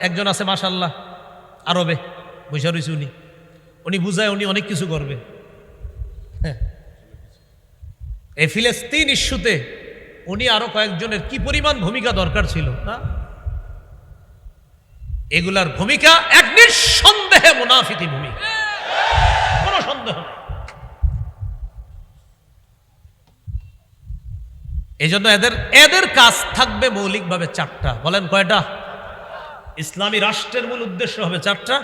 একজন আছে মাশাল্লাহ আরবে বৈশা রয়েছে উনি। উনি বুঝায় উনি অনেক কিছু করবে। হ্যাঁ। এই ফিলিস্তিন ইস্যুতে উনি আরও কয়েকজনের কি পরিমাণ ভূমিকা দরকার ছিল, না? এগুলার ভূমিকা এক নিঃসন্দেহে মুনাফিকি ভূমিকা। কোনো সন্দেহ নেই। এই জন্য এদের এদের কাজ থাকবে মৌলিকভাবে চারটা। বলেন কয়টা? ইসলামী রাষ্ট্রের মূল উদ্দেশ্য হবে চারটা,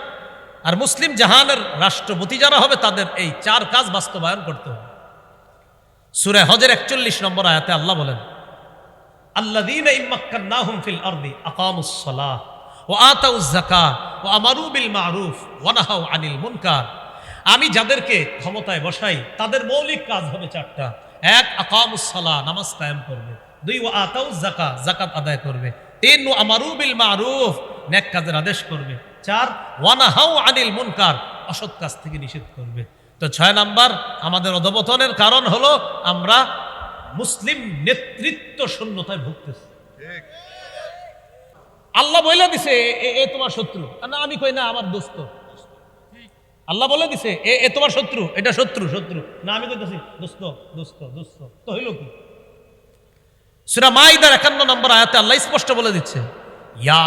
আর মুসলিম জাহানের রাষ্ট্রপতি যারা হবে তাদের এই চার কাজ বাস্তবায়ন করতে হবে। সুরে হজের একচল্লিশ নম্বর আয়াতে আল্লাহ বলেন ওয়া আতাউজ ওয়া আনিল মুনকার। আমি যাদেরকে ক্ষমতায় বসাই, তাদের মৌলিক কাজ হবে চারটা। এক, আকামুস সালাহ, নামাজ কায়েম করবে। দুই, ওয়া আতাউজ যাকাহ, যাকাত আদায় করবে। তিন, ওয়া আমারু বিল মারুফ নেক কাজের আদেশ করবে। চার ওয়া নাহাউ আনিল মুনকার, অসৎ কাজ থেকে নিষেধ করবে। তো ছয় নাম্বার, আমাদের অধপতনের কারণ হলো আমরা মুসলিম নেতৃত্ব শূন্যতায় ভুগতেছে। আল্লাহ বলে দিছে, এ তোমার শত্রু। না, আমি কই, না, আমার দোস্ত। আল্লাহ বলে দিছে, এ এ তোমার শত্রু, এটা শত্রু শত্রু। না, আমি কইতেছি, দোস্ত দোস্ত দোস্ত। তো হইল কি? সুরা মাইদার একান্ন নম্বর আয়াতে আল্লাহ স্পষ্ট বলে দিচ্ছে ইয়া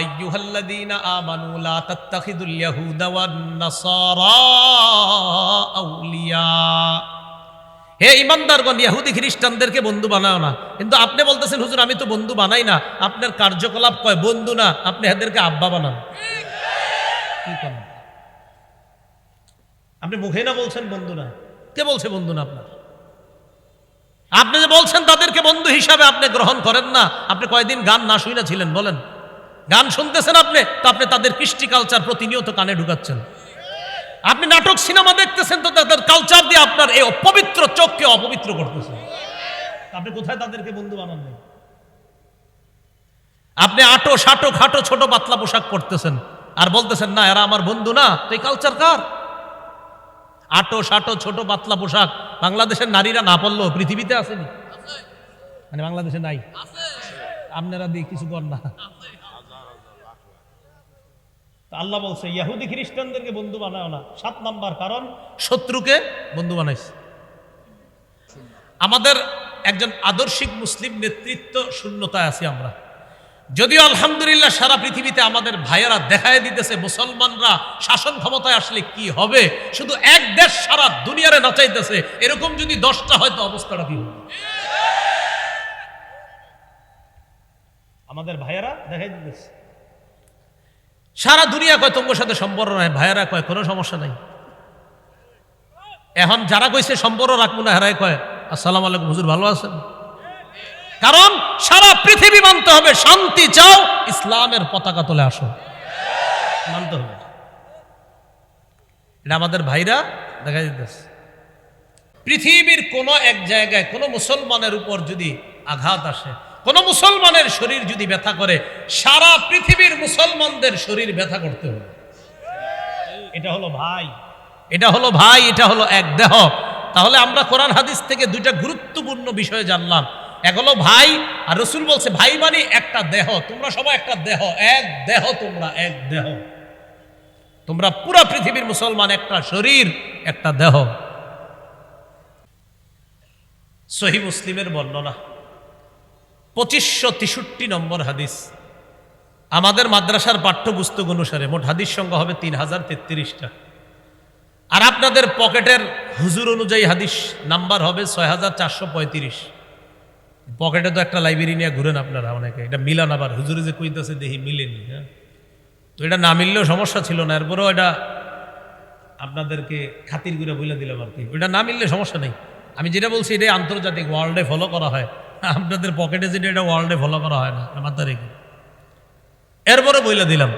আইয়ুহাল্লাযীনা আমানু লা তাত্তাখিদুল ইয়াহুদা ওয়ান নাসারা আউলিয়া হে ইমানদারগণ ইহুদি খ্রিস্টানদেরকে বন্ধু বানাও না। কিন্তু আপনি বলতেছেন, হুজুর, আমি তো বন্ধু বানাই না। আপনার কার্যকলাপ কয়? বন্ধু না, আপনি এদেরকে আব্বা বানান। কি করেন? আপনি মুখে না বলছেন বন্ধু না। কে বলছে বন্ধু না আপনার? আপনি যে বলছেন তাদেরকে বন্ধু হিসাবে আপনি গ্রহণ করেন না, আপনি কয়দিন গান না শুই না ছিলেন বলেন। গান শুনতেছেন আপনি, তো আপনি তাদের কৃষ্টি কালচার প্রতিনিয়ত কানে ঢুকাচ্ছেন। আপনি নাটক, সিনেমা দেখতেছেন, তো তাদের কালচার দিয়ে আপনার এই অপবিত্র চোখকে অপবিত্র করতেছেন আপনি কোথায় তাদেরকে বন্ধু বানান? আপনি আটো, সাটো, খাটো, ছোট, পাতলা পোশাক পরতেছেন, আর বলতেছেন, না, এরা আমার বন্ধু না, তো এই কালচার কার? আটো সাটো ছোট পাতলা পোশাক। বাংলাদেশের নারীরা না পড়লেও পৃথিবীতে আসেনি। মানে বাংলাদেশে নাই। আপনারা দিয়ে কিছু কর না। আল্লাহ বলছে, ইয়াহুদি খ্রিস্টানদেরকে বন্ধু বানায় না। সাত নাম্বার কারণ, শত্রুকে বন্ধু বানাইছে। আমাদের একজন আদর্শিক মুসলিম নেতৃত্ব শূন্যতায় আছি আমরা। যদিও আলহামদুলিল্লাহ সারা পৃথিবীতে আমাদের ভাইয়েরা দেখায় দিতেছে, মুসলমানরা শাসন ক্ষমতায় আসলে কি হবে? শুধু এক দেশ সারা দুনিয়ারে নাচাইতেছে, এরকম যদি দশটা হয়তো অবস্থাটা হবে? আমাদের ভাইয়েরা দেখাই দিতেছে। সারা দুনিয়া কয়, তোমার সাথে সম্পর্ক নাই। ভাইয়েরা কয়, কোনো সমস্যা নাই। এখন যারা কইছে, সম্পর্ক রাখব না, হেরাই কয়, আসসালাম আলাইকুম, হুজুর ভালো আছেন? কারণ সারা পৃথিবী মানতে হবে শান্তি চাও ইসলামের পতাকা তোলে আসো। মানতে হবে। এটা আমাদের ভাইরা দেখা দিতেছে। পৃথিবীর কোনো এক জায়গায় কোনো মুসলমানের উপর যদি আঘাত আসে কোনো মুসলমানের শরীর যদি ব্যথা করে সারা পৃথিবীর মুসলমানদের শরীর ব্যথা করতে হবে। এটা হলো ভাই। এটা হলো ভাই এটা হলো এক দেহ। তাহলে আমরা কোরআন হাদিস থেকে দুইটা গুরুত্বপূর্ণ বিষয় জানলাম। এক হলো ভাই, আর রসুল বলছে, ভাই মানে একটা দেহ, তোমরা সবাই একটা দেহ, এক দেহ, তোমরা এক দেহ। তোমরা পুরা পৃথিবীর মুসলমান, একটা শরীর, একটা দেহ। সহি মুসলিমের বর্ণনা। পঁচিশশো তেষট্টি নম্বর হাদিস। আমাদের মাদ্রাসার পাঠ্যপুস্তক অনুসারে মোট হাদিস সংখ্যা হবে তিন হাজার তেত্রিশটা। আর আপনাদের পকেটের হুজুর অনুযায়ী হাদিস নাম্বার হবে ছয় হাজার চারশো পঁয়ত্রিশ। পকেটে তো একটা লাইব্রেরি নিয়ে ঘুরেন আপনারা অনেকে। এটা মিলান আবার। হুজুরে যে কইতেছে দেখি মিলেনি হ্যাঁ? তো এটা না মিললেও সমস্যা ছিল না, এরপরেও এটা আপনাদেরকে খাতির করে বলে দিলাম আর কি। এটা না মিললে সমস্যা নেই। আমি যেটা বলছি, এটাই আন্তর্জাতিক ওয়ার্ল্ডে ফলো করা হয়। আপনাদের পকেটে যেটা, এটা ওয়ার্ল্ডে ফলো করা হয় না মাথায় রেখে। এরপরে বলে দিলাম,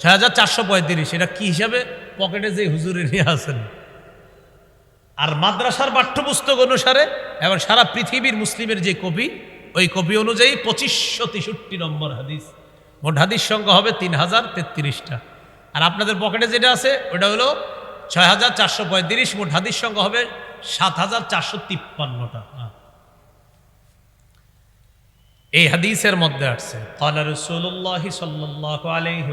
ছয় হাজার চারশো পঁয়ত্রিশ। এটা কি হিসাবে? পকেটে যে হুজুরে নিয়ে আসেন আর মাদ্রাসার পাঠ্যপুস্তক অনুসারে এবং সারা পৃথিবীর মুসলিমের যে কবি ওই কবি অনুযায়ী পঁচিশশো তেষট্টি নম্বর হাদিস। মোট হাদিস সংখ্যা হবে তিন হাজার তেত্রিশটা। আর আপনাদের পকেটে যেটা আছে, ওটা হলো ছয় হাজার চারশো পঁয়ত্রিশ, মোট হাদিস সংখ্যা হবে সাত হাজার চারশো তিপ্পান্নটা। এই হাদিসের মধ্যে আসছে, কালা রসুল্লাহ সাল্লাহ আলহি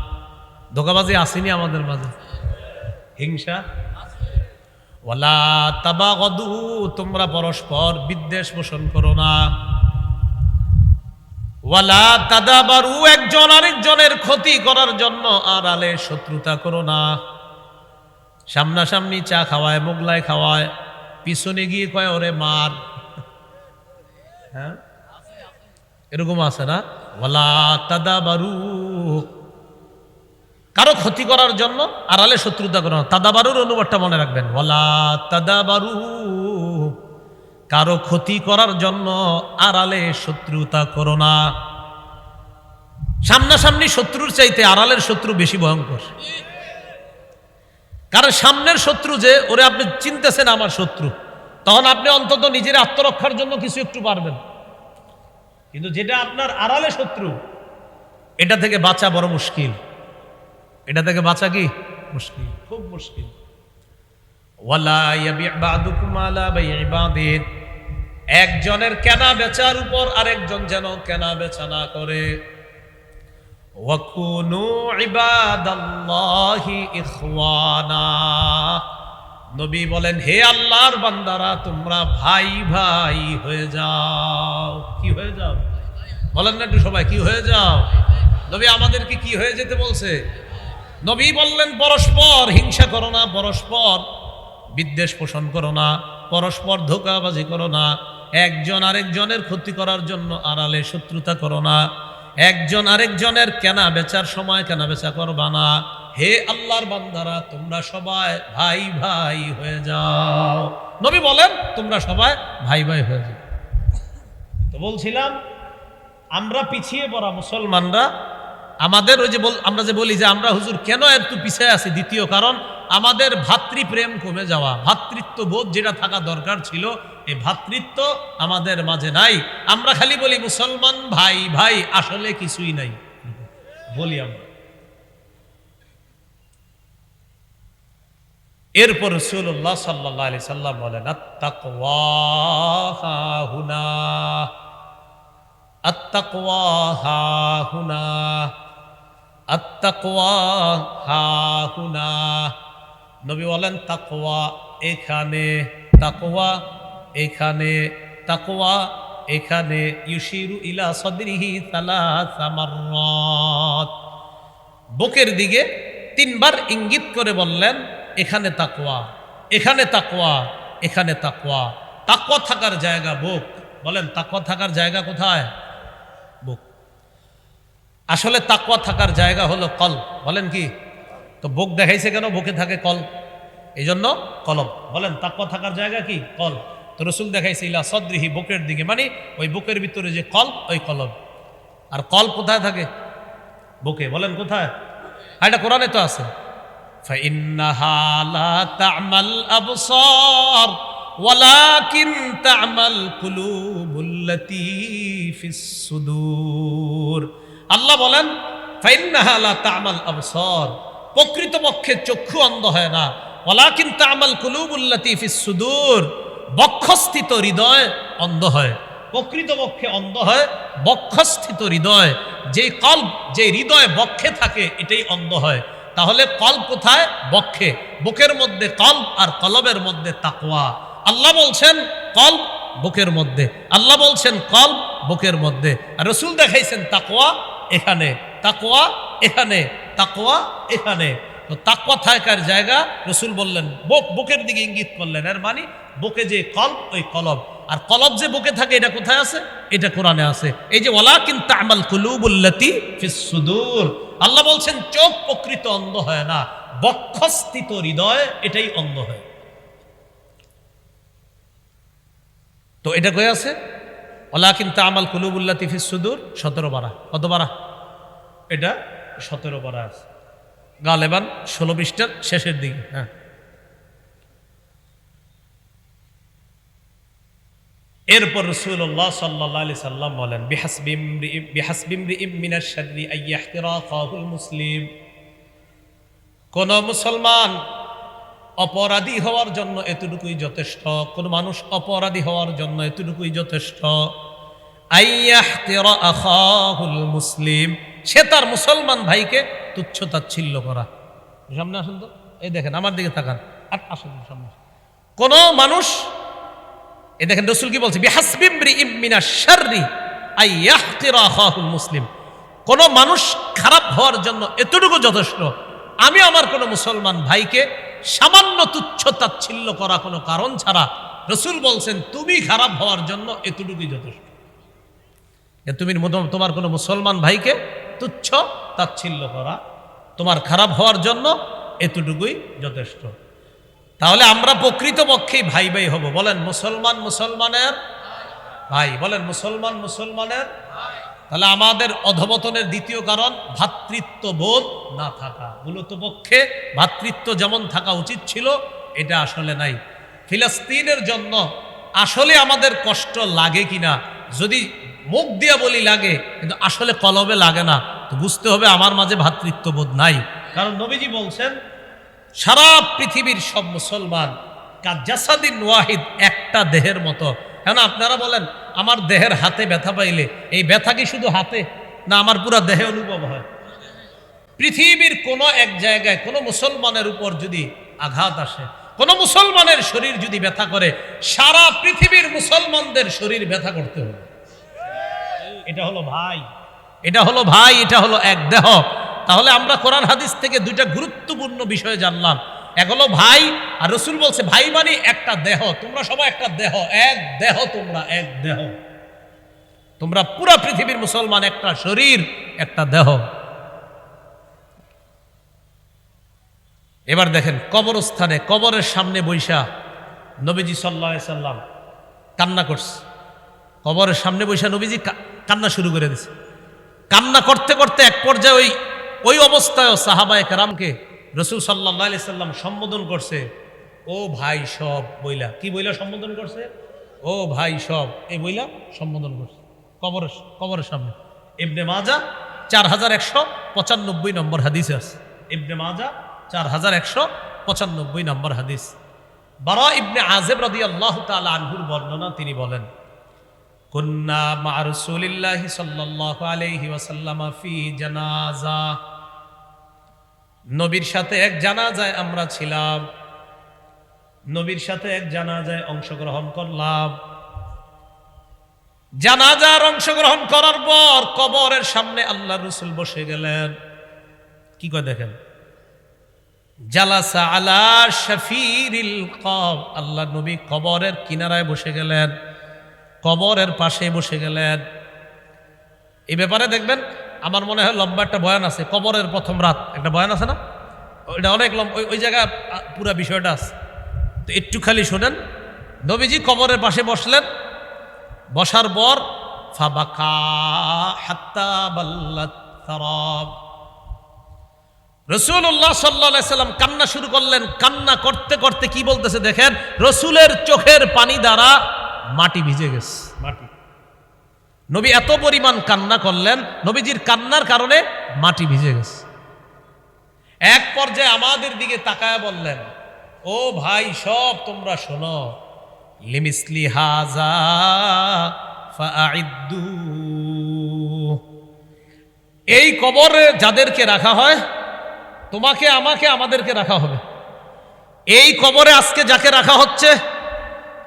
ধোকাবাজি আসেনি আমাদের মাঝে। হিংসা। ওলা তাবা তাবাগদু, তোমরা পরস্পর বিদ্বেষ পোষণ করো না। ওয়ালা তাদাবারু, একজন আরেকজনের ক্ষতি করার জন্য আড়ালে শত্রুতা করো না। সামনাসামনি চা খাওয়ায়, মোগলাই খাওয়ায়, পিছনে গিয়ে কয়, ওরে মার। হ্যাঁ? এরকম আছে না? ওয়ালা তাদাবারু কারও ক্ষতি করার জন্য আড়ালে শত্রুতা করো না। তাদাবারুর অনুবাদটা মনে রাখবেন। ওয়ালা তাদাবারু। কারও ক্ষতি করার জন্য আড়ালে শত্রুতা করো না। সামনাসামনি শত্রুর চাইতে আড়ালের শত্রু বেশি ভয়ঙ্কর। কারণ সামনের শত্রু যে, ওরে আপনি চিনতেছেন আমার শত্রু। তখন আপনি অন্তত নিজের আত্মরক্ষার জন্য কিছু একটু পারবেন। কিন্তু যেটা আপনার আড়ালে শত্রু, এটা থেকে বাঁচা বড় মুশকিল। এটা থেকে বাঁচা কি? মুশকিল খুব মুশকিল। একজনের কেনা বেচার উপর আরেকজন যেন কেনা বেচা না করে। নবী বলেন হে আল্লাহর বান্দারা তোমরা ভাই ভাই হয়ে যাও। কি হয়ে যাও? বলেন না একটু সবাই কি হয়ে যাও? নবী আমাদেরকে কি হয়ে যেতে বলছে? নবী বললেন, পরস্পর হিংসা করো না, পরস্পর বিদ্বেষ পোষণ করো না, পরস্পর ধোকাবাজি করো না, একজন আরেকজনের ক্ষতি করার জন্য আড়ালে শত্রুতা করো না, একজন আরেকজনের কেনা বেচার সময় কেনা বেচা করবা না। হে আল্লাহর বান্দারা, তোমরা সবাই ভাই ভাই হয়ে যাও। নবী বলেন, তোমরা সবাই ভাই ভাই হয়ে যাও। তো বলছিলাম, আমরা পিছিয়ে পড়া মুসলমানরা আমাদের ওই যে বল, আমরা যে বলি যে আমরা হুজুর কেন একটু পিছিয়ে আছি? দ্বিতীয় কারণ, আমাদের ভাতৃপ্রেম কমে যাওয়া ভাতৃত্ব বোধ যেটা থাকা দরকার ছিল, এই ভাতৃত্ব আমাদের মাঝে নাই। আমরা খালি বলি মুসলমান ভাই ভাই, আসলে কিছুই নাই। বলি আমরা। এরপর রসুল্লাহ সাল্লাহ আলি সাল্লাম বলেন আত্মাকুনা আত্তাকওয়া হা হুনা আত্তাকওয়া হা হুনা নবী বলেন, তাকওয়া এখানে তাকওয়া এখানে তাকওয়া এখানে। ইউশিরু ইলা সদরিহি সালাসা মাররাত। বুকের দিকে তিনবার ইঙ্গিত করে বললেন, এখানে তাকওয়া এখানে তাকওয়া এখানে তাকওয়া। তাকওয়া থাকার জায়গা বুক। বলেন, তাকওয়া থাকার জায়গা কোথায়? আসলে তাকওয়া থাকার জায়গা হলো কল বলেন কি তো বুক দেখাইছে কেন বুকে থাকে কল এই জন্য কলম বলেন তাকওয়া থাকার জায়গা কি কল তো রসুল দেখাইছে ইলা সদ্রিহি বুকের দিকে মানে ওই বুকের ভিতরে যে কল ওই কলম আর কল কোথায় থাকে বুকে বলেন কোথায় আর এটা কোরআনে তো আছে فإنها لا تعمى الأبصار ولكن تعمى القلوب التي في الصدور আল্লাহ বলেন তা'মাল আবসার। প্রকৃতপক্ষে চক্ষু অন্ধ হয় না। ওয়ালাকিন তা'মাল কুলুবুল্লাতী ফিস সুদূর। বক্ষস্থিত হৃদয় অন্ধ হয়। প্রকৃতপক্ষে অন্ধ হয়, বক্ষস্থিত হৃদয়। যেই কল্প যে হৃদয় বক্ষে থাকে, এটাই অন্ধ হয়। তাহলে কল্প কোথায়? বক্ষে। বুকের মধ্যে কল্প আর কলবের মধ্যে তাকওয়া। আল্লাহ বলছেন, কল্প বুকের মধ্যে। আল্লাহ বলছেন, কল্প বুকের মধ্যে। আর রসুল দেখাইছেন, তাকওয়া এখানে তাকোয়া এখানে তাকোয়া এখানে। তো তাকওয়া থাকার জায়গা রসুল বললেন, বুক, বুকের দিকে ইঙ্গিত করলেন। এর মানে বুকে যে কল্প ওই কলব। আর কলব যে বুকে থাকে, এটা কোথায় আছে? এটা কোরআনে আছে। এই যে ওলা কিন্তু আমাল কুলুবুল্লাতি সুদূর। আল্লাহ বলছেন, চোখ প্রকৃত অন্ধ হয় না, বক্ষস্থিত হৃদয় এটাই অন্ধ হয়। তো এটা কয়ে আছে? ওলা কিন্তু আমাল কুলুবুল্লা তিফিস সুদূর, সতেরো বারা। কত বারা? এটা সতেরো বারা আছে। গাল গালেবান ষোলো পৃষ্ঠার শেষের দিকে হ্যাঁ। এরপর রসুল্লাহ সাল্লাহ আলি সাল্লাম বলেন মুসলিম। কোন মুসলমান অপরাধী হওয়ার জন্য এতটুকুই যথেষ্ট। কোন মানুষ অপরাধী হওয়ার জন্য এতটুকুই যথেষ্ট। মুসলিম। সে তার মুসলমান ভাইকে তুচ্ছ তাচ্ছিল্য করা। সামনে আসুন তো। এই দেখেন, আমার দিকে তাকান। আর আসুন সামনে। কোন মানুষ, এই দেখেন রসুল কি বলছে? মুসলিম। কোন মানুষ খারাপ হওয়ার জন্য এতটুকু যথেষ্ট। আমি আমার কোনো মুসলমান ভাইকে সামান্য তুচ্ছ তাচ্ছিল্য করা কোনো কারণ ছাড়া রসুল বলছেন, তুমি খারাপ হওয়ার জন্য এতটুকুই যথেষ্ট। তুমি তোমার কোনো মুসলমান ভাইকে তুচ্ছ তাচ্ছিল্য করা, তোমার খারাপ হওয়ার জন্য এতটুকুই যথেষ্ট। তাহলে আমরা প্রকৃতপক্ষেই ভাই ভাই হব। বলেন, মুসলমান মুসলমানের ভাই। বলেন, মুসলমান মুসলমানের তাহলে আমাদের অধবতনের দ্বিতীয় কারণ ভ্রাতৃত্ব বোধ না থাকা। মূলত পক্ষে ভ্রাতৃত্ব যেমন থাকা উচিত ছিল, এটা আসলে নাই। ফিলিস্তিনের জন্য আসলে আমাদের কষ্ট লাগে কিনা, যদি মুখ দিয়ে বলি লাগে, কিন্তু আসলে কলবে লাগে না, তো বুঝতে হবে আমার মাঝে ভ্রাতৃত্ববোধ নাই। কারণ নবীজি বলছেন, সারা পৃথিবীর সব মুসলমান কাজাসাদিন ওয়াহিদ একটা দেহের মতো কেন আপনারা বলেন, আমার দেহের হাতে ব্যথা পাইলে, এই ব্যথা কি শুধু হাতে, না আমার পুরো দেহে অনুভব হয়? পৃথিবীর কোনো এক জায়গায় কোনো মুসলমানের উপর যদি আঘাত আসে, কোনো মুসলমানের শরীর যদি ব্যথা করে, সারা পৃথিবীর মুসলমানদের শরীর ব্যথা করতে হবে। এটা হলো ভাই। এটা হলো ভাই, এটা হলো এক দেহ। তাহলে আমরা কোরআন হাদিস থেকে দুইটা গুরুত্বপূর্ণ বিষয় জানলাম। এক হলো ভাই, আর রসুল বলছে, ভাই মানে একটা দেহ, তোমরা সবাই একটা দেহ, এক দেহ তোমরা, এক দেহ। তোমরা পুরা পৃথিবীর মুসলমান, একটা শরীর, একটা দেহ। এবার দেখেন, কবরস্থানে, কবরের সামনে বৈশা নবীজি সাল্লা সাল্লাম কান্না করছে। কবরের সামনে বৈশা নবীজি কান্না শুরু করে দিছে। কান্না করতে করতে এক পর্যায়ে ওই ওই অবস্থায় সাহাবায় কারামকে রসুল সাল্লাহ আলি সাল্লাম সম্বোধন করছে, ও ভাই সব বইলা কি বইলা সম্বোধন করছে? ও ভাই সব। এই বইলা সম্বোধন করছে। কবরের কবরের সামনে। ইবনে মাজা চার হাজার একশো পঁচানব্বই নম্বর হাদিস আছে। ইবনে মাজা চার হাজার একশো পঁচানব্বই নম্বর হাদিস। বারা ইবনে আজেব রদি আল্লাহ তালা আনহুর বর্ণনা তিনি বলেন, কুন্না মা রাসূলিল্লাহি সাল্লাল্লাহু আলাইহি ওয়াসাল্লাম ফি জানাজা। নবীর সাথে এক জানাজায় আমরা ছিলাম। নবীর সাথে এক জানাজায় অংশগ্রহণ করলাম। জানাজার অংশগ্রহণ করার পর কবরের সামনে আল্লাহ রসুল বসে গেলেন। কি করে দেখেন? জালাসা আলা শফিরিল কব আল্লাহ নবী কবরের কিনারায় বসে গেলেন। কবরের পাশে বসে গেলেন। এই ব্যাপারে দেখবেন আমার মনে হয় লম্বা একটা বয়ান আছে, কবরের প্রথম রাত। একটা বয়ান আছে না? ওইটা অনেক লম্বা, ওই জায়গায় পুরা বিষয়টা আছে। তো একটু খালি শোনেন। নবীজি কবরের পাশে বসলেন। বসার পর, ফাবাকা হাত্তা বাল্লাত রসুল্লাহ সাল্লা সাল্লাম কান্না শুরু করলেন। কান্না করতে করতে কি বলতেছে দেখেন? রসুলের চোখের পানি দ্বারা মাটি ভিজে গেছে। মাটি। নবী এত পরিমাণ কান্না করলেন, নবীজির কান্নার কারণে মাটি ভিজে গেছে। এক পর্যায়ে আমাদের দিকে তাকায় বললেন, ও ভাই, সব তোমরা শোনো। লিমিসলি হাজা এই কবরে যাদেরকে রাখা হয়, তোমাকে, আমাকে, আমাদেরকে রাখা হবে। এই কবরে আজকে যাকে রাখা হচ্ছে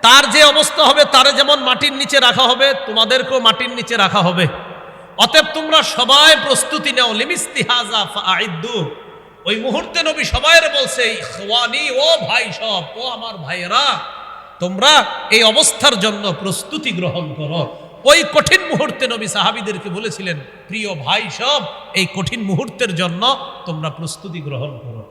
তার যে অবস্থা হবে, তারে যেমন মাটির নিচে রাখা হবে, তোমাদেরকেও মাটির নিচে রাখা হবে। অতএব তোমরা সবাই প্রস্তুতি নাও। লিমিস্তিহাজা ফাআইদ্দু। ওই মুহূর্তে নবী সবাইরে বলছে, ইখওয়ানি, ও ভাই সব, ও আমার ভাইয়েরা, তোমরা এই অবস্থার জন্য প্রস্তুতি গ্রহণ করো। ওই কঠিন মুহূর্তে নবী সাহাবীদেরকে বলেছিলেন, প্রিয় ভাই সব, এই কঠিন মুহূর্তের জন্য তোমরা প্রস্তুতি গ্রহণ করো।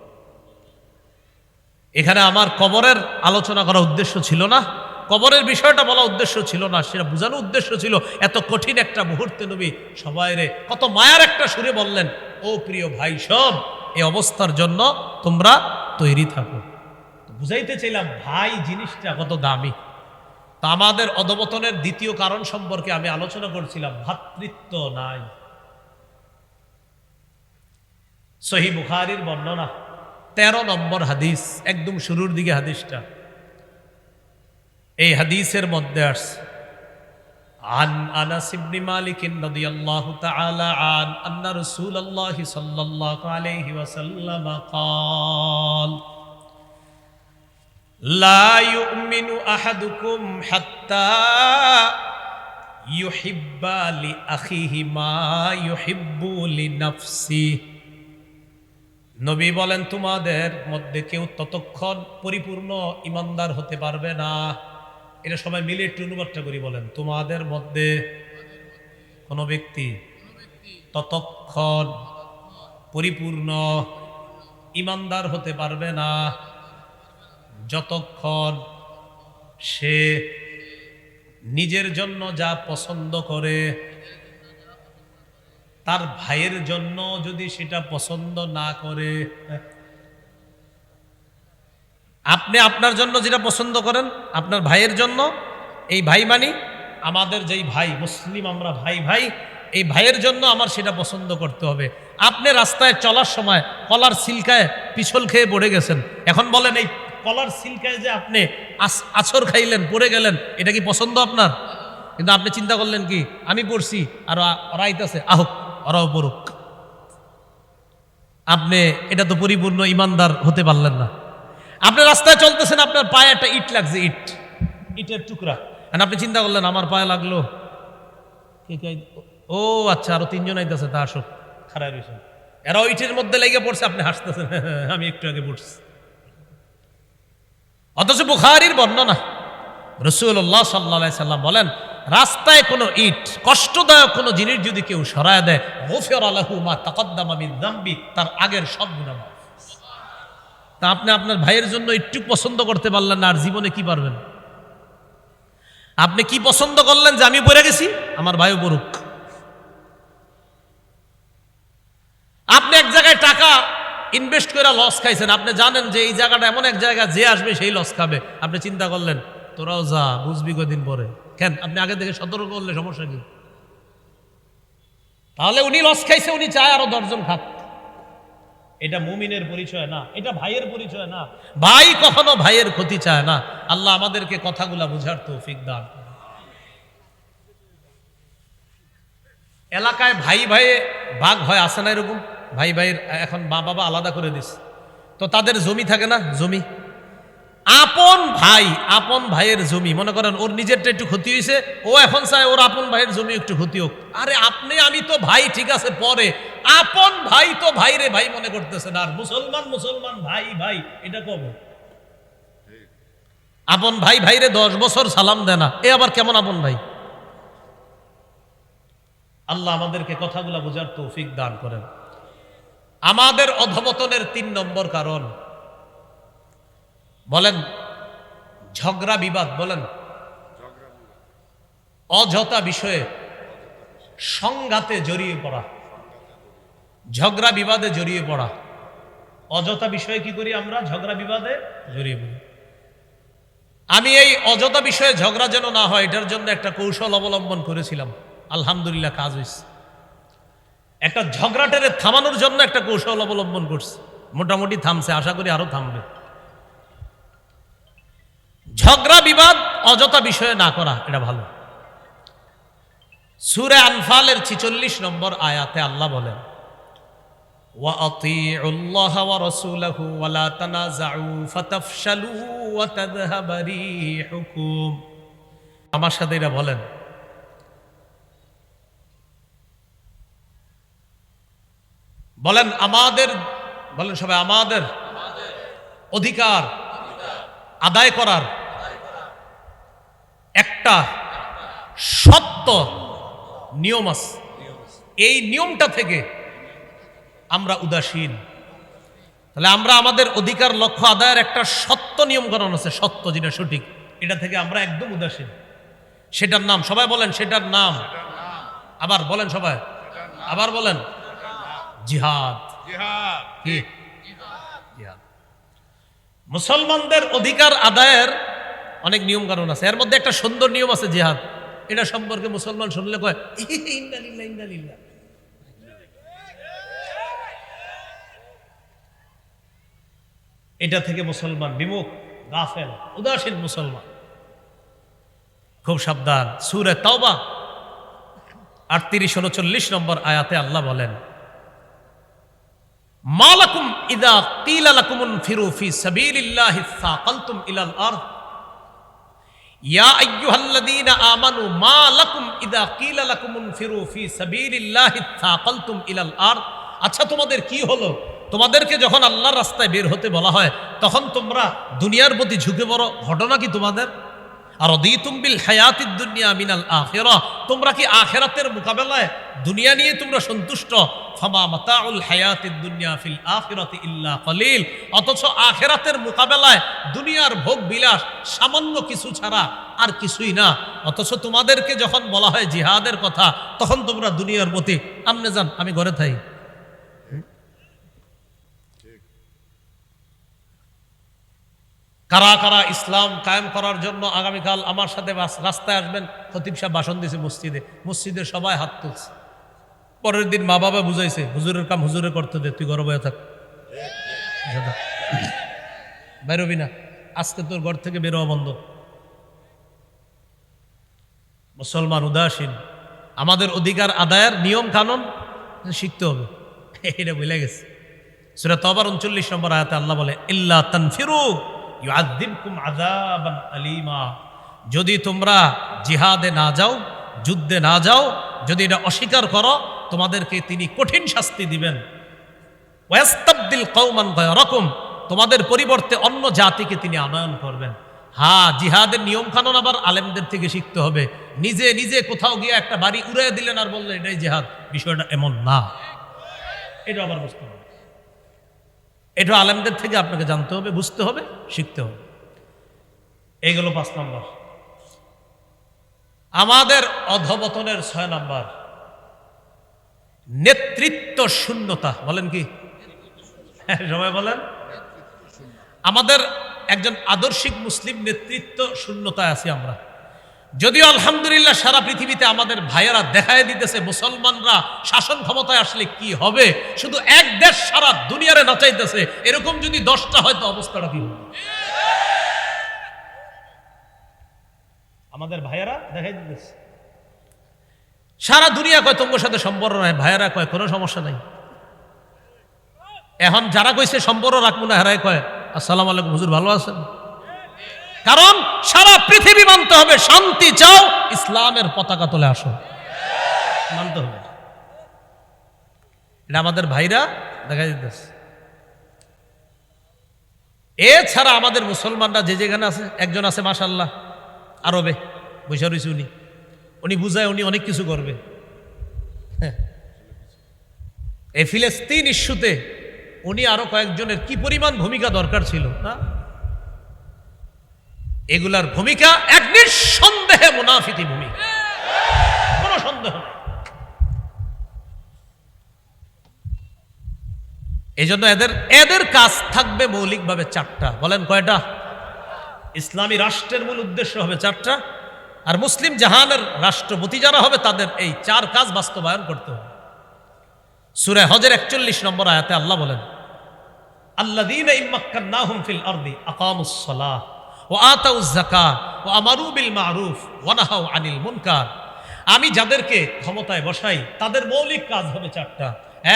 এখানে আমার কবরের আলোচনা করার উদ্দেশ্য ছিল না। কবরের বিষয়টা বলা উদ্দেশ্য ছিল না, সেটা বোঝানো উদ্দেশ্য ছিল, এত কঠিন একটা মুহূর্তে নবী সবাই রে, কত মায়ার একটা সুরে বললেন, ও প্রিয় ভাই সব এই অবস্থার জন্য তোমরা তৈরি থাকো। বুঝাইতে চাইলাম, ভাই, জিনিসটা কত দামি? তা আমাদের অধবতনের দ্বিতীয় কারণ সম্পর্কে আমি আলোচনা করছিলাম, ভাতৃত্ব নাই। সহি বুখারির বর্ণনা, তেরো নম্বর হাদিস, একদম শুরুর দিকে হাদিসটা। এই হাদিসের মধ্যে আসছে عن انس بن مالك رضي الله تعالى عن ان رسول الله صلى الله عليه وسلم قال لا يؤمن احدكم حتى يحب لاخيه ما يحب لنفسه নবী বলেন তোমাদের মধ্যে কেউ ততক্ষণ পরিপূর্ণ ইমানদার হতে পারবে না এটা সবাই মিলে একটু অনুবাদটা করি বলেন। তোমাদের মধ্যে কোনো ব্যক্তি ততক্ষণ পরিপূর্ণ ইমানদার হতে পারবে না, যতক্ষণ সে নিজের জন্য যা পছন্দ করে, তার ভাইয়ের জন্য যদি সেটা পছন্দ না করে আপনি আপনার জন্য যেটা পছন্দ করেন, আপনার ভাইয়ের জন্য, এই ভাই মানি, আমাদের যেই ভাই, মুসলিম আমরা ভাই ভাই, এই ভাইয়ের জন্য আমার সেটা পছন্দ করতে হবে। আপনি রাস্তায় চলার সময় কলার সিলকায় পিছল খেয়ে পড়ে গেছেন। এখন বলেন, এই কলার সিলকায় যে আপনি আছর খাইলেন, পড়ে গেলেন, এটা কি পছন্দ আপনার? কিন্তু আপনি চিন্তা করলেন কি, আমি পড়ছি, আর ওরা- আইতাছে আহুক, ওরাও পড়ুক। আপনি এটা তো পরিপূর্ণ ইমানদার হতে পারলেন না। আপনি রাস্তায় চলতেছেন, আপনার পায়ে একটা ইট লাগছে, ইট। ইটের টুকরা। আপনি চিন্তা করলেন, আমার পায়ে লাগল। ও আচ্ছা আরও তিনজন আইতেছে, তা আসুক খারাপ রয়েছে এরাও ইটের মধ্যে লেগে পড়ছে, আপনি হাসতেছেন। আমি একটু আগে পড়ছি। অথচ বুখারির বর্ণনা। রসুল্লাহ সাল্লা সাল্লাম বলেন, রাস্তায় কোনো ইট, কষ্টদায়ক কোনো জিনিস যদি কেউ সরায় দেয় গোফের আলাহু মা তাকদ্দামা মিন তার আগের সব গুণা মাফ। তা আপনি আপনার ভাইয়ের জন্য একটু পছন্দ করতে পারলেন না, আর জীবনে কি পারবেন? আপনি কি পছন্দ করলেন যে আমি পড়ে গেছি? আমার ভাইও পড়ুক। আপনি এক জায়গায় টাকা ইনভেস্ট করে লস খাইছেন, আপনি জানেন যে এই জায়গাটা এমন এক জায়গা যে আসবে সেই লস খাবে। আপনি চিন্তা করলেন, তোরাও যা, বুঝবি কদিন পরে। কেন? আপনি আগে থেকে সতর্ক করলে সমস্যা কি? তাহলে উনি লস খাইছে, উনি চায় আরও দশজন খাক। এটা মুমিনের পরিচয় না, এটা ভাইয়ের পরিচয় না। ভাই কখনো ভাইয়ের ক্ষতি চায় না। আল্লাহ আমাদেরকে কথাগুলা বুঝার তৌফিক দান এলাকায় ভাই ভাইয়ে ভাগ হয় আসে না এরকম? ভাই ভাইয়ের এখন মা বাবা আলাদা করে দিস। তো তাদের জমি থাকে না? জমি। আপন ভাই, আপন ভাইয়ের জমি। মনে করেন ওর নিজেরটা একটু ক্ষতি হয়েছে ও এখন চায় ওর আপন ভাইয়ের জমি একটু ক্ষতি হোক। আরে আপনি, আমি তো ভাই, ঠিক আছে, পরে। আপন ভাই তো ভাই রে ভাই মনে করতেছেন আর মুসলমান মুসলমান, ভাই ভাই, এটা কবে? আপন ভাই ভাইরে দশ বছর সালাম দেয় না। এ আবার কেমন আপন ভাই? আল্লাহ আমাদেরকে কথাগুলো বোঝার তৌফিক দান করেন। আমাদের অধবতনের তিন নম্বর কারণ বলেন, ঝগড়া বিবাদ, বলেন। অযথা বিষয়ে সংঘাতে জড়িয়ে পড়া, ঝগড়া বিবাদে জড়িয়ে পড়া। অযথা বিষয়ে কি করি আমরা? ঝগড়া বিবাদে জড়িয়ে পড়ি। আমি এই অযথা বিষয়ে ঝগড়া যেন না হয়, এটার জন্য একটা কৌশল অবলম্বন করেছিলাম। আলহামদুলিল্লাহ, কাজ হয়েছে। একটা ঝগড়াটারে থামানোর জন্য একটা কৌশল অবলম্বন করছে। মোটামুটি থামছে, আশা করি আরও থামবে। ঝগড়া, বিবাদ, অযথা বিষয়ে না করা, এটা ভালো। সুরে আনফালের ছিচল্লিশ নম্বর আয়াতে আল্লাহ বলেন আমার সাথে এরা বলেন বলেন আমাদের, বলেন সবাই, আমাদের অধিকার আদায় করার একটা সত্য নিয়ম আছে। এই নিয়মটা থেকে আমরা উদাসীন। তাহলে আমরা আমাদের অধিকার লক্ষ্য আদায়ের একটা সত্য নিয়মকরণ আছে সত্য যেটা সঠিক এটা থেকে আমরা একদম উদাসীন। সেটার নাম সবাই বলেন সেটার নাম। আবার বলেন সবাই। আবার বলেন। জিহাদ। জিহাদ। মুসলমানদের অধিকার আদায়ের অনেক নিয়ম কানুন আছে। এর মধ্যে একটা সুন্দর নিয়ম আছে জিহাদ। এটা সম্পর্কে মুসলমান শুনলে কয় ইন্না লিল্লাহ। এটা থেকে মুসলমান বিমুখ, গাফেল, উদাসীন মুসলমান। খুব সাবধান। সুরে তাওবা, আটত্রিশ, উনচল্লিশ নম্বর আয়াতে আল্লাহ বলেন মালাকুম ইদা কিলা লাকুমুন ফিরু ফি সাবিলিল্লাহি সাকালতুম ইলাল আরদ। ইয়া আচ্ছা তোমাদের কি হলো? তোমাদেরকে যখন আল্লাহর রাস্তায় বের হতে বলা হয়, তখন তোমরা দুনিয়ার প্রতি ঝুঁকে পড়ো। ঘটনা কি তোমাদের? তোমরা কি আখেরাতের মোকাবেলায় দুনিয়া নিয়ে তোমরা সন্তুষ্ট? অথচ আখেরাতের মোকাবেলায় দুনিয়ার ভোগ বিলাস সামান্য কিছু ছাড়া আর কিছুই না। অথচ তোমাদেরকে যখন বলা হয় জিহাদের কথা, তখন তোমরা দুনিয়ার প্রতি আমনে যান, আমি ঘরে থাই। কারা কারা ইসলাম কায়েম করার জন্য আগামীকাল আমার সাথে রাস্তায় আসবেন? খতিব সাহেব ভাষণ দিয়েছে মসজিদে। মসজিদে সবাই হাত তুলছে। পরের দিন মা বাবা বুঝাইছে, হুজুরের কাম হুজুরে করতে দে, তুই গর্ব থাক। বেরোবি না। আজকে তোর ঘর থেকে বেরোয়া বন্ধ। মুসলমান উদাসীন। আমাদের অধিকার আদায়ের নিয়ম কানুন শিখতে হবে। এটা ভুলে গেছে। সুরা তবার উনচল্লিশ নম্বর আয়াতে আল্লাহ বলে, ইল্লা তানফিরু ইউআযযিবকুম আযাবান আলীমা। যদি তোমরা জিহাদে না যাও, যুদ্ধে না যাও, যদি এটা অস্বীকার করো, তোমাদেরকে তিনি কঠিন শাস্তি দিবেন। ওয়াস্তাবদিল কৌমান রকম তোমাদের পরিবর্তে অন্য জাতিকে তিনি আনয়ন করবেন। হ্যাঁ জিহাদের নিয়ম কানুন আবার আলেমদের থেকে শিখতে হবে। নিজে নিজে কোথাও গিয়ে একটা বাড়ি উড়ে দিলেন আর বললেন, এটাই জিহাদ, বিষয়টা এমন না। এটা আবার বুঝতে হবে। এটা আলেমদের থেকে আপনাকে জানতে হবে বুঝতে হবে শিখতে হবে। এইগুলো পাঁচ নম্বর। আমাদের অধবতনের ছয় নম্বর। নেতৃত্ব শূন্যতা বলেন কি? হ্যাঁ, সবাই বলেন। আমাদের একজন আদর্শিক মুসলিম নেতৃত্ব শূন্যতায় আছি আমরা। যদিও আলহামদুলিল্লাহ সারা পৃথিবীতে আমাদের ভাইয়েরা দেখায় দিতেছে, মুসলমানরা শাসন ক্ষমতায় আসলে কি হবে? শুধু এক দেশ সারা দুনিয়ারে নাচাইতেছে, এরকম যদি দশটা হয়তো অবস্থাটা হবে? আমাদের ভাইয়েরা দেখাই দিতেছে। সারা দুনিয়া কয় তোমার সাথে সম্পর্ক নাই, ভাইয়েরা কয়, কোনো সমস্যা নাই। এখন যারা কইছে সম্পর্ক রাখব না, হেরাই কয়, আসসালাম আলাইকুম, হুজুর ভালো আছেন? কারণ সারা পৃথিবী মানতে হবে, শান্তি চাও, ইসলামের পতাকা তোলে আসো। মানতে হবে। এটা আমাদের ভাইরা দেখা দিতেছে এছাড়া আমাদের মুসলমানরা যে যেখানে আছে, একজন আছে মাসাল্লাহ আরবে বৈশা রয়েছে উনি। উনি বুঝায় উনি অনেক কিছু করবে। হ্যাঁ। এই ফিলিস্তিন ইস্যুতে উনি আরও কয়েকজনের কি পরিমাণ ভূমিকা দরকার ছিল, না? এগুলার ভূমিকা এক নিঃসন্দেহে মুনাফিকি ভূমিকা। কোনো সন্দেহ এই জন্য এদের এদের কাজ থাকবে মৌলিকভাবে চারটা। বলেন কয়টা? ইসলামী রাষ্ট্রের মূল উদ্দেশ্য হবে চারটা, আর মুসলিম জাহানের রাষ্ট্রপতি যারা হবে, তাদের এই চার কাজ বাস্তবায়ন করতে হবে। সুরে হজের একচল্লিশ নম্বর আয়াতে আল্লাহ বলেন, আল্লাযীনা ইম্মাক্কান্নাহুম ফিল আরদি ওয়া আতাউজ যাকাত ওয়া আমারু বিল মারুফ ওয়া নাহাউ আনিল মুনকার। আমি যাদেরকে ক্ষমতায় বসাই তাদের মৌলিক কাজ হবে চারটা।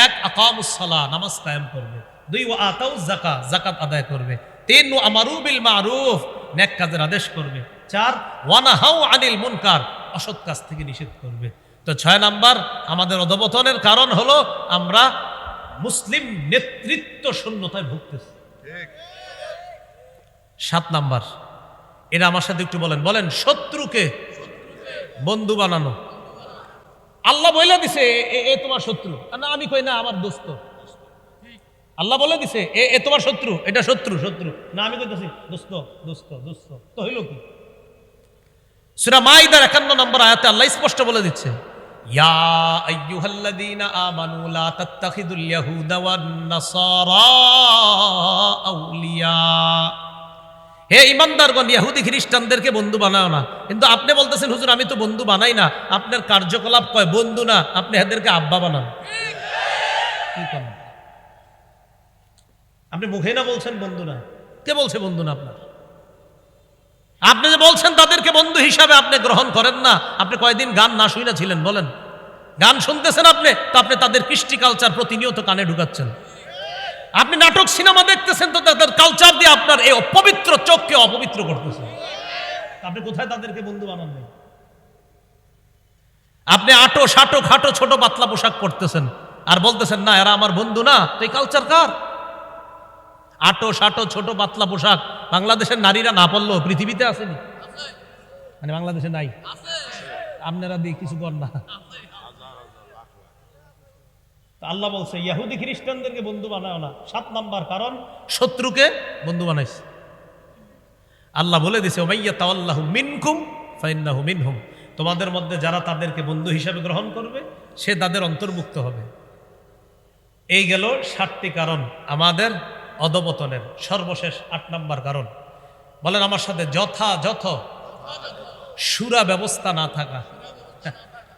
এক আকামুস সালাহ নামাজ কায়েম করবে। দুই ওয়া আতাউজ জাকা জাকাত আদায় করবে। তিন ও আমারু বিল মারুফ নেক কাজের আদেশ করবে। চার ওয়া নাহাউ আনিল মুনকার অসৎ কাজ থেকে নিষেধ করবে। তো ছয় নাম্বার আমাদের অধপতনের কারণ হলো আমরা মুসলিম নেতৃত্ব শূন্যতায় ভুগতেছি সাত নাম্বার এটা আমার সাথে একটু বলেন। বলেন, শত্রুকে বন্ধু বানানো। আল্লাহ বলে দিছে, এ তোমার শত্রু। না, আমি কই, না, আমার দোস্ত। আল্লাহ বলে দিছে, এ এ তোমার শত্রু, এটা শত্রু শত্রু। না, আমি কইতেছি, দোস্ত দোস্ত দোস্ত। তো হইল কি? সুরা মাইদার একান্ন নম্বর আয়াতে আল্লাহ স্পষ্ট বলে দিচ্ছে, ইয়া আইয়ুহাল্লাযীনা আমানু লা তাত্তাখিদুল ইয়াহুদা ওয়ান নাসারা আউলিয়া। হে ইমানদারগণ, ইহুদি খ্রিস্টানদেরকে বন্ধু বানাও না। কিন্তু আপনি বলতেছেন, হুজুর, আমি তো বন্ধু বানাই না। আপনার কার্যকলাপ কয়? বন্ধু না, আপনি এদেরকে আব্বা বানান? আপনি মুখে না বলছেন বন্ধু না। কে বলছে বন্ধু না আপনার? আপনি যে বলছেন তাদেরকে বন্ধু হিসাবে আপনি গ্রহণ করেন না। আপনি কয়দিন গান না শুই না ছিলেন, বলেন। গান শুনতেছেন আপনি, তো আপনি তাদের কৃষ্টি কালচার প্রতিনিয়ত কানে ঢুকাচ্ছেন। আপনি নাটক সিনেমা দেখতেছেন তো তাদের কালচার দিয়ে আপনার এই অপবিত্র চোখকে অপবিত্র করতেছেন আপনি কোথায় তাদেরকে বন্ধু বানান নাই? আপনি আটো সাটো খাটো ছোট পাতলা পোশাক পরতেছেন আর বলতেছেন না এরা আমার বন্ধু না। তো এই কালচার কার? আটো সাটো ছোট পাতলা পোশাক বাংলাদেশের নারীরা না পড়লেও পৃথিবীতে আসেনি? মানে বাংলাদেশে নাই? আপনারা দিয়ে কিছু কর না। আল্লাহ বলছে, ইয়াহুদি খ্রিস্টানদেরকে বন্ধু বানাও না। সাত নাম্বার কারণ, শত্রুকে বন্ধু বানাইছে। আল্লাহ বলে দিছে ওমাইয়া তাওয়াল্লাহু মিনকুম ফাইন্নাহু মিনহুম। তোমাদের মধ্যে যারা তাদেরকে বন্ধু হিসাবে গ্রহণ করবে, সে তাদের অন্তর্ভুক্ত হবে। এই গেল সাতটি কারণ, আমাদের অধপতনের সর্বশেষ আট নাম্বার কারণ। বলেন আমার সাথে যথাযথ সুরা ব্যবস্থা না থাকা।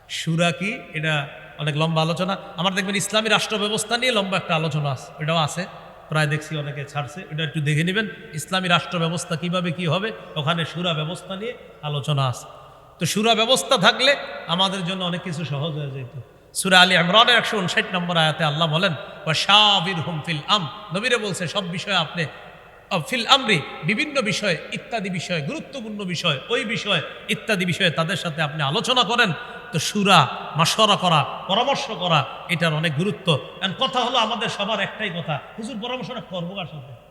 সুরা কি? এটা অনেক লম্বা আলোচনা। আমার দেখবেন ইসলামী রাষ্ট্র ব্যবস্থা নিয়ে লম্বা একটা আলোচনা আছে এটাও আছে। প্রায় দেখছি অনেকে ছাড়ছে। এটা একটু দেখে নেবেন, ইসলামী রাষ্ট্র ব্যবস্থা কীভাবে কি হবে? ওখানে সুরা ব্যবস্থা নিয়ে আলোচনা আছে। তো সুরা ব্যবস্থা থাকলে আমাদের জন্য অনেক কিছু সহজ হয়ে যেত। সুরা আলী ইমরানের একশো উনষাট নম্বর আয়াতে আল্লাহ বলেন বা শাবির হুম ফিল আম নবীরে বলছে, সব বিষয়ে আপনি ফিল আমরি, বিভিন্ন বিষয় ইত্যাদি বিষয়, গুরুত্বপূর্ণ বিষয়, ওই বিষয় ইত্যাদি বিষয়ে তাদের সাথে আপনি আলোচনা করেন। তো সুরা মাসরা করা, পরামর্শ করা, এটার অনেক গুরুত্ব। কারণ কথা হলো আমাদের সবার একটাই কথা। হুজুর পরামর্শটা করব কার সাথে?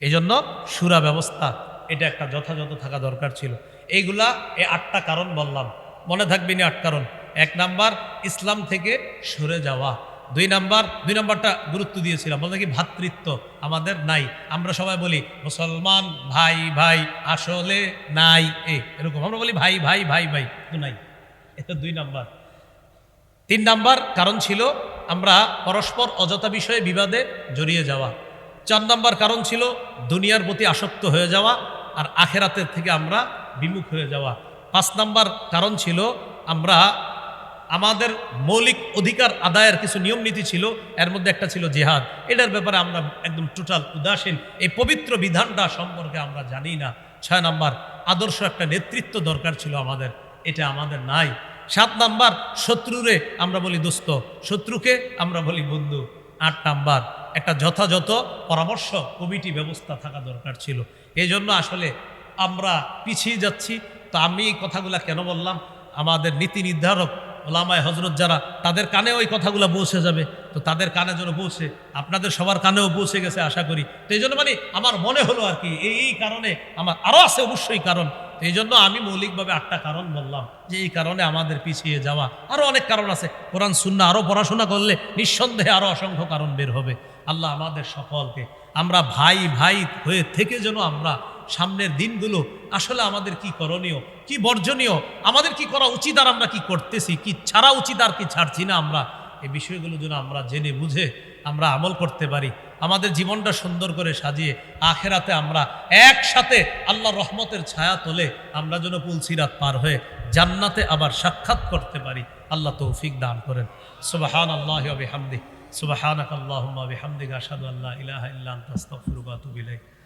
এই জন্য সুরা ব্যবস্থা, এটা একটা যথাযথ থাকা দরকার ছিল। এইগুলা এ আটটা কারণ বললাম। মনে থাকবে না আট কারণ। এক নাম্বার, ইসলাম থেকে সরে যাওয়া। দুই নাম্বার, দুই নাম্বারটা গুরুত্ব দিয়েছিলাম। বলতে কি ভ্রাতৃত্ব আমাদের নাই। আমরা সবাই বলি, মুসলমান ভাই ভাই, আসলে নাই। এ, এরকম। আমরা বলি, ভাই ভাই ভাই ভাই। তো নাই। এটা দুই নাম্বার। তিন নাম্বার কারণ ছিল আমরা পরস্পর অযথা বিষয়ে বিবাদে জড়িয়ে যাওয়া। চার নাম্বার কারণ ছিল দুনিয়ার প্রতি আসক্ত হয়ে যাওয়া আর আখেরাতের থেকে আমরা বিমুখ হয়ে যাওয়া। পাঁচ নাম্বার কারণ ছিল আমরা আমাদের মৌলিক অধিকার আদায়ের কিছু নিয়ম নীতি ছিল, এর মধ্যে একটা ছিল জেহাদ। এটার ব্যাপারে আমরা একদম টোটাল উদাসীন। এই পবিত্র বিধানটা সম্পর্কে আমরা জানি না। ছয় নাম্বার, আদর্শ একটা নেতৃত্ব দরকার ছিল আমাদের। এটা আমাদের নাই। সাত নাম্বার, শত্রুরে আমরা বলি দোস্ত, শত্রুকে আমরা বলি বন্ধু। আট নাম্বার, একটা যথাযথ পরামর্শ, কমিটি ব্যবস্থা থাকা দরকার ছিল। এই জন্য আসলে আমরা পিছিয়ে যাচ্ছি। তো আমি এই কথাগুলা কেন বললাম? আমাদের নীতি নির্ধারক ওলামায় হজরত যারা, তাদের কানে ওই কথাগুলো পৌঁছে যাবে। তো তাদের কানে যেন পৌঁছে, আপনাদের সবার কানেও পৌঁছে গেছে আশা করি। তো এই জন্য মানে আমার মনে হলো আর কি, এই কারণে আমার আরও আছে অবশ্যই কারণ। এই জন্য আমি মৌলিকভাবে আটটা কারণ বললাম যে এই কারণে আমাদের পিছিয়ে যাওয়া। আরও অনেক কারণ আছে। কোরআন শূন্য আরও পড়াশোনা করলে নিঃসন্দেহে আরও অসংখ্য কারণ বের হবে। আল্লাহ আমাদের সকলকে, আমরা ভাই ভাই হয়ে থেকে যেন আমরা সামনের দিনগুলো, আসলে আমাদের কি করণীয়, কি বর্জনীয়, আমাদের কি করা উচিত আর আমরা কি করতেছি, কি ছাড়া উচিত আর কি ছাড়ছি না আমরা? এই বিষয়গুলো যেন আমরা জেনে বুঝে আমরা আমল করতে পারি, আমাদের জীবনটা সুন্দর করে সাজিয়ে আখেরাতে আমরা একসাথে আল্লাহ রহমতের ছায়া তোলে আমরা যেন পুলসিরাত পার হয়ে জান্নাতে আবার সাক্ষাৎ করতে পারি, আল্লাহ তৌফিক দান করেন। সুবাহান আল্লাহ বিহামদি সুবাহানাক আল্লাহুম্মা বিহামদিকা আশহাদু আল্লা ইলাহা ইল্লা আস্তাগফিরুকা